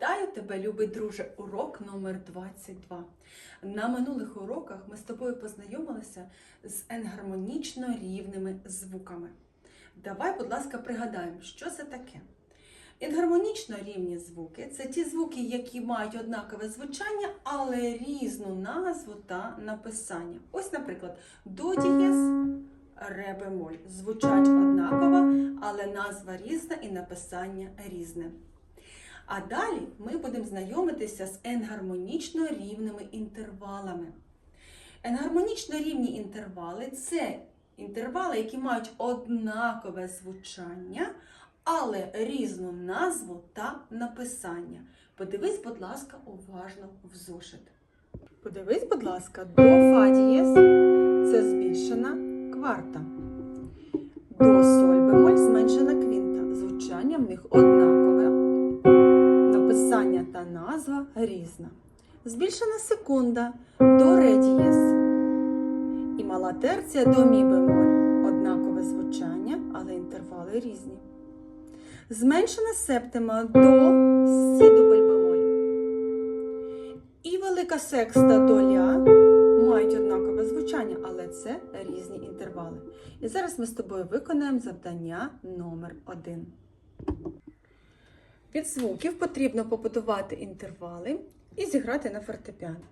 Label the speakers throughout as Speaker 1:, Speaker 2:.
Speaker 1: Вітаю тебе, любий друже, урок номер 22. На минулих уроках ми з тобою познайомилися з енгармонічно рівними звуками. Давай, будь ласка, пригадаємо, що це таке. Енгармонічно рівні звуки це ті звуки, які мають однакове звучання, але різну назву та написання. Ось, наприклад, до дієз, ре бемоль. Звучать однаково, але назва різна і написання різне. А далі ми будемо знайомитися з енгармонічно рівними інтервалами. Енгармонічно рівні інтервали це інтервали, які мають однакове звучання, але різну назву та написання. Подивись, будь ласка, уважно в зошит. Подивись, будь ласка, до фа дієз це збільшена кварта. До соль бемоль зменшена квінта. Звучання в них однакове. Написання та назва різна. Збільшена секунда до ре. І мала терція до мі бемоль. Однакове звучання, але інтервали різні. Зменшена септима до сі дубль бемоль. І велика секста до ля мають однакове звучання, але це різні інтервали. І зараз ми з тобою виконаємо завдання номер один. Від звуків потрібно побудувати інтервали і зіграти на фортепіано.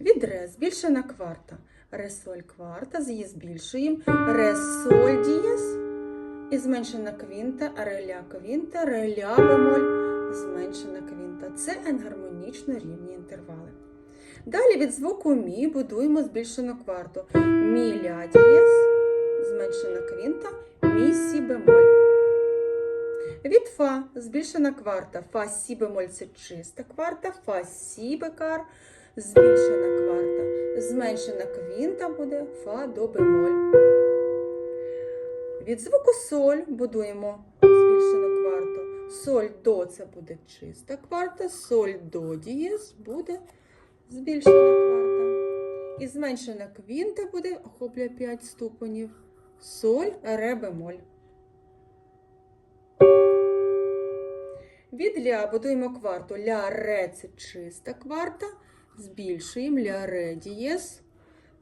Speaker 1: Від ре збільшена кварта. Ре соль кварта, з її збільшуємо. Ре соль дієс і зменшена квінта, ре ля квінта, ре ля бемоль, зменшена квінта. Це енгармонічно рівні інтервали. Далі від звуку мі будуємо збільшену кварту. Мі ля дієс, зменшена квінта, мі сі бемоль. Від фа збільшена кварта. Фа сі бемоль це чиста кварта, фа сі бекар, збільшена кварта. Зменшена квінта буде фа до бемоль. Від звуку соль будуємо збільшену кварту. Соль до це буде чиста кварта, соль до дієс буде збільшена кварта. І зменшена квінта буде охоплює 5 ступенів. Соль, ре бемоль. Від ля будуємо кварту. Ля ре це чиста кварта. Збільшуємо ля ре дієс.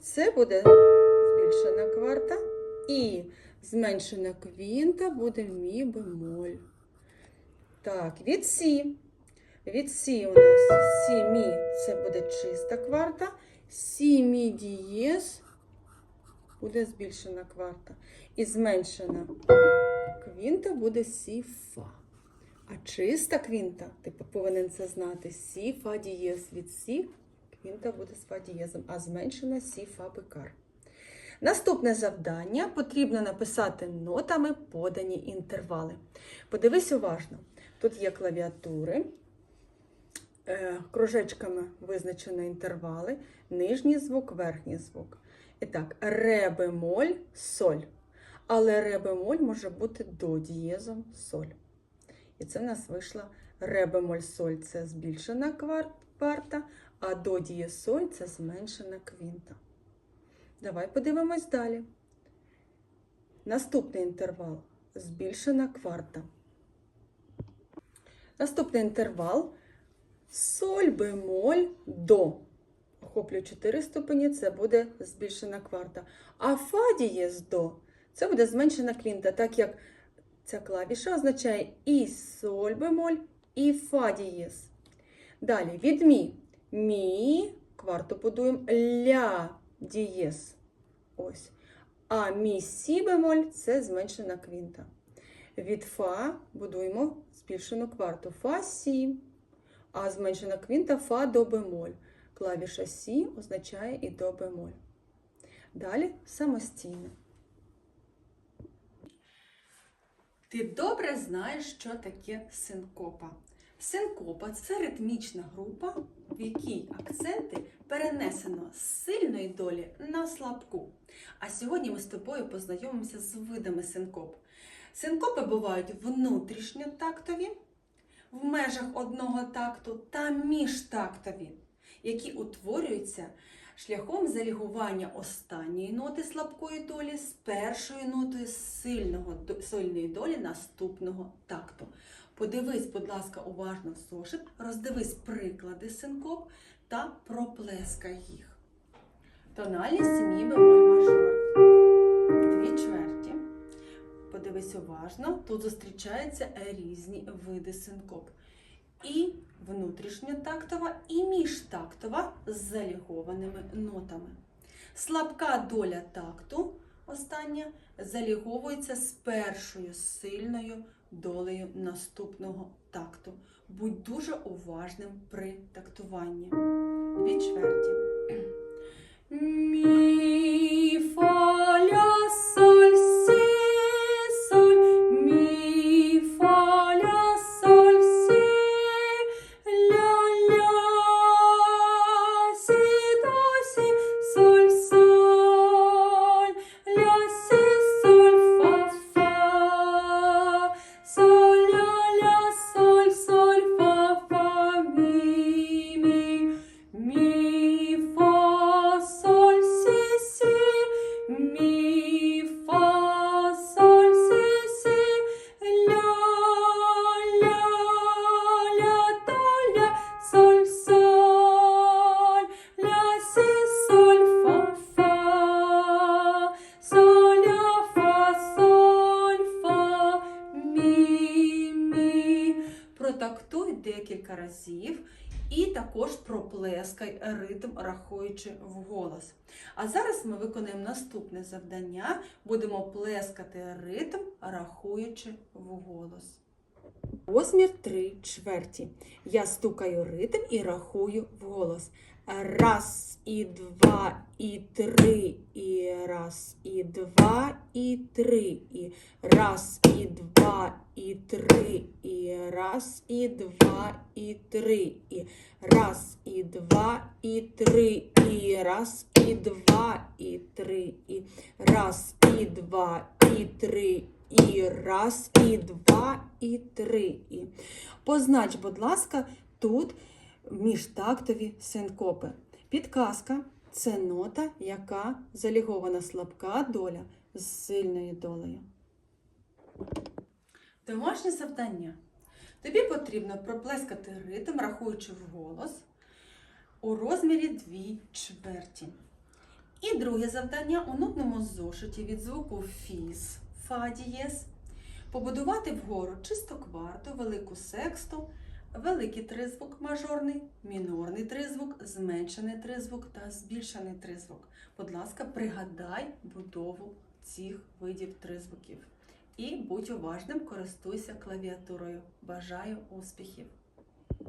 Speaker 1: Це буде збільшена кварта. І зменшена квінта буде мі бемоль. Так, від сі. Від сі у нас сі мі це буде чиста кварта. Сі мі дієс буде збільшена кварта. І зменшена квінта буде сі фа. А чиста квінта, ти повинен це знати, сі фа дієз. Від сі квінта буде з фа дієзом, а зменшена сі фа бекар. Наступне завдання потрібно написати нотами подані інтервали. Подивись уважно. Тут є клавіатури, е, кружечками визначено інтервали, нижній звук, верхній звук. І так, ре бемоль, соль. Але ре бемоль може бути до дієзом соль. І це в нас вийшла ре бемоль соль це збільшена кварта, а до дієсоль це зменшена квінта. Давай подивимось далі. Наступний інтервал збільшена кварта. Наступний інтервал соль бемоль до. Охоплює 4 ступені, це буде збільшена кварта. А фа дієз до це буде зменшена квінта, так як ця клавіша означає і соль бемоль, і фа дієз. Далі від мі. Мі, кварту будуємо ля дієз. Ось. А мі сі бемоль це зменшена квінта. Від фа будуємо збільшену кварту. Фа сі. А зменшена квінта фа до бемоль. Клавіша сі означає і до бемоль. Далі самостійно. Ти добре знаєш, що таке синкопа. Синкопа це ритмічна група, в якій акценти перенесено з сильної долі на слабку. А сьогодні ми з тобою познайомимося з видами синкоп. Синкопи бувають внутрішньотактові, в межах одного такту та міжтактові, які утворюються шляхом залігування останньої ноти слабкої долі з першою нотою сильного, сильної долі наступного такту. Подивись, будь ласка, уважно в зошит, роздивись приклади синкоп та проплескай їх. Тональність мі бемоль мажор. Дві чверті. Подивись уважно, тут зустрічаються різні види синкоп. І внутрішньотактова, і міжтактова з залігованими нотами. Слабка доля такту, остання, заліговується з першою сильною долею наступного такту. Будь дуже уважним при тактуванні. Дві чверті. Мі, разів і також проплескай ритм, рахуючи вголос. А зараз ми виконаємо наступне завдання. Будемо плескати ритм, рахуючи вголос. Розмір 3 чверті. Я стукаю ритм і рахую вголос. Раз, і два, і три, і раз, і два, і три, і раз, і два, і три, і раз, і два, і три, і раз, і два, і три, і раз, і два, і три, і раз, і два, і три, і раз, і два, і три. І. Познач, будь ласка, тут міжтактові синкопи. Підказка це нота, яка залігована слабка доля з сильною долею. Домашнє завдання. Тобі потрібно проплескати ритм, рахуючи вголос у розмірі 2 чверті. І друге завдання у нотному зошиті від звуку фіс, фа дієз, побудувати вгору чисто кварту, велику сексту, великий тризвук мажорний, мінорний тризвук, зменшений тризвук та збільшений тризвук. Будь ласка, пригадай будову цих видів тризвуків. І будь уважним, користуйся клавіатурою. Бажаю успіхів!